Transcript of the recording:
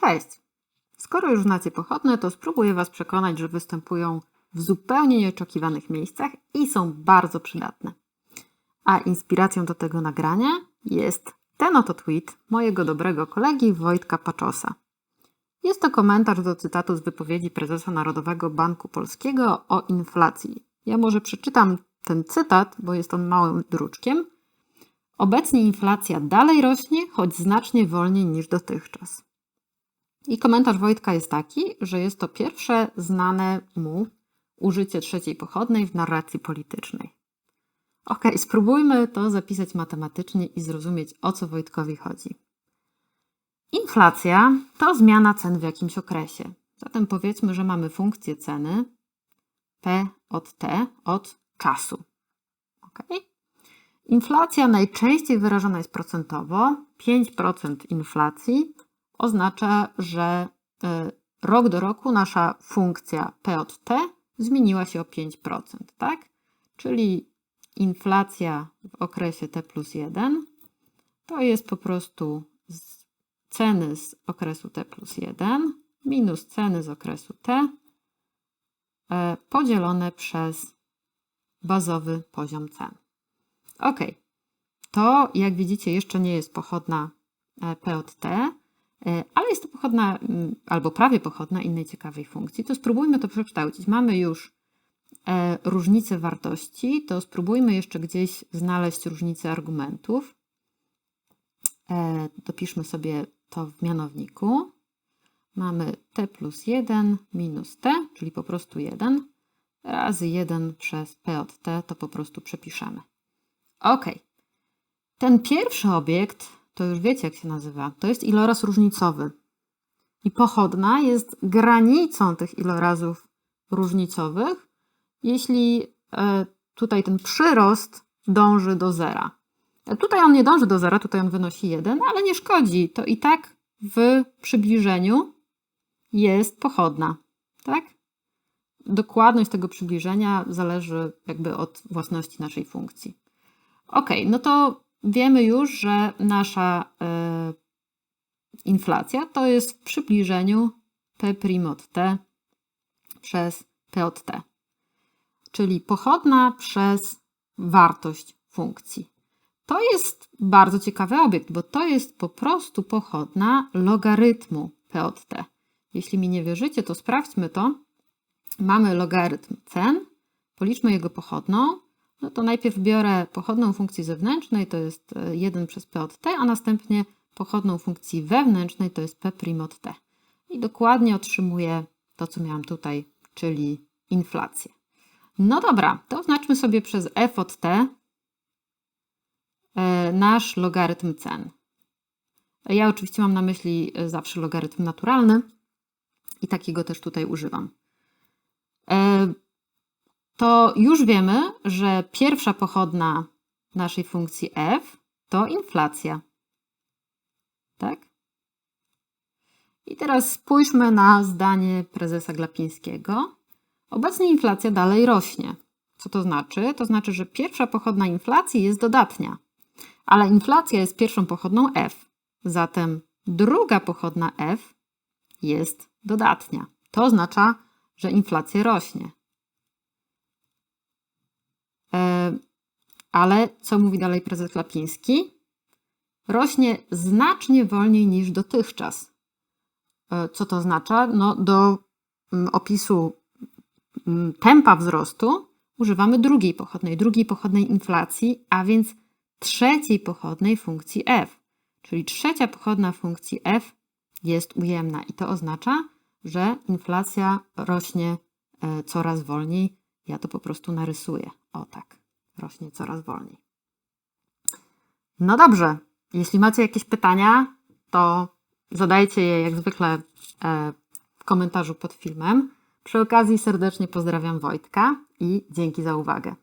Cześć! Skoro już znacie pochodne, to spróbuję Was przekonać, że występują w zupełnie nieoczekiwanych miejscach i są bardzo przydatne. A inspiracją do tego nagrania jest ten oto tweet mojego dobrego kolegi Wojtka Paczosa. Jest to komentarz do cytatu z wypowiedzi prezesa Narodowego Banku Polskiego o inflacji. Ja może przeczytam ten cytat, bo jest on małym druczkiem. Obecnie inflacja dalej rośnie, choć znacznie wolniej niż dotychczas. I komentarz Wojtka jest taki, że jest to pierwsze znane mu użycie trzeciej pochodnej w narracji politycznej. Ok, spróbujmy to zapisać matematycznie i zrozumieć, o co Wojtkowi chodzi. Inflacja to zmiana cen w jakimś okresie. Zatem powiedzmy, że mamy funkcję ceny P od T od czasu. Ok? Inflacja najczęściej wyrażona jest procentowo. 5% inflacji oznacza, że y, rok do roku nasza funkcja P od T zmieniła się o 5%, tak? Czyli inflacja w okresie T plus 1 to jest po prostu ceny z okresu T plus 1 minus ceny z okresu T e, podzielone przez bazowy poziom cen. Ok, to jak widzicie jeszcze nie jest pochodna e, P od T, ale jest to pochodna albo prawie pochodna innej ciekawej funkcji. To spróbujmy to przekształcić. Mamy już e, różnice wartości, to spróbujmy jeszcze gdzieś znaleźć różnice argumentów. Dopiszmy sobie to w mianowniku. Mamy t plus 1 minus t, czyli po prostu 1, razy 1 przez p od t, to po prostu przepiszemy. Ok. Ten pierwszy obiekt, to już wiecie jak się nazywa, to jest iloraz różnicowy. I pochodna jest granicą tych ilorazów różnicowych, jeśli e, tutaj ten przyrost dąży do zera. E, tutaj on nie dąży do zera, tutaj on wynosi 1, ale nie szkodzi. To i tak w przybliżeniu jest pochodna. Tak? Dokładność tego przybliżenia zależy jakby od własności naszej funkcji. Ok, no to wiemy już, że nasza y, inflacja to jest w przybliżeniu P' od T przez P od T, czyli pochodna przez wartość funkcji. To jest bardzo ciekawy obiekt, bo to jest po prostu pochodna logarytmu P od T. Jeśli mi nie wierzycie, to sprawdźmy to. Mamy logarytm cen, policzmy jego pochodną, no to najpierw biorę pochodną funkcji zewnętrznej, to jest 1 e, przez p od t, a następnie pochodną funkcji wewnętrznej, to jest p' od t. I dokładnie otrzymuję to, co miałam tutaj, czyli inflację. No dobra, to oznaczmy sobie przez f od t e, nasz logarytm cen. Ja oczywiście mam na myśli e, zawsze logarytm naturalny i takiego też tutaj używam to już wiemy, że pierwsza pochodna naszej funkcji f to inflacja. Tak? I teraz spójrzmy na zdanie prezesa Glapińskiego. Obecnie inflacja dalej rośnie. Co to znaczy? To znaczy, że pierwsza pochodna inflacji jest dodatnia, ale inflacja jest pierwszą pochodną f. Zatem druga pochodna f jest dodatnia. To oznacza, że inflacja rośnie. E, ale co mówi dalej prezes Klapiński? Rośnie znacznie wolniej niż dotychczas. E, co to oznacza? No, do mm, opisu mm, tempa wzrostu używamy drugiej pochodnej, drugiej pochodnej inflacji, a więc trzeciej pochodnej funkcji f. Czyli trzecia pochodna funkcji f jest ujemna i to oznacza, że inflacja rośnie e, coraz wolniej. Ja to po prostu narysuję. Tak, rośnie coraz wolniej. No dobrze, jeśli macie jakieś pytania, to zadajcie je jak zwykle e, w komentarzu pod filmem. Przy okazji serdecznie pozdrawiam Wojtka i dzięki za uwagę.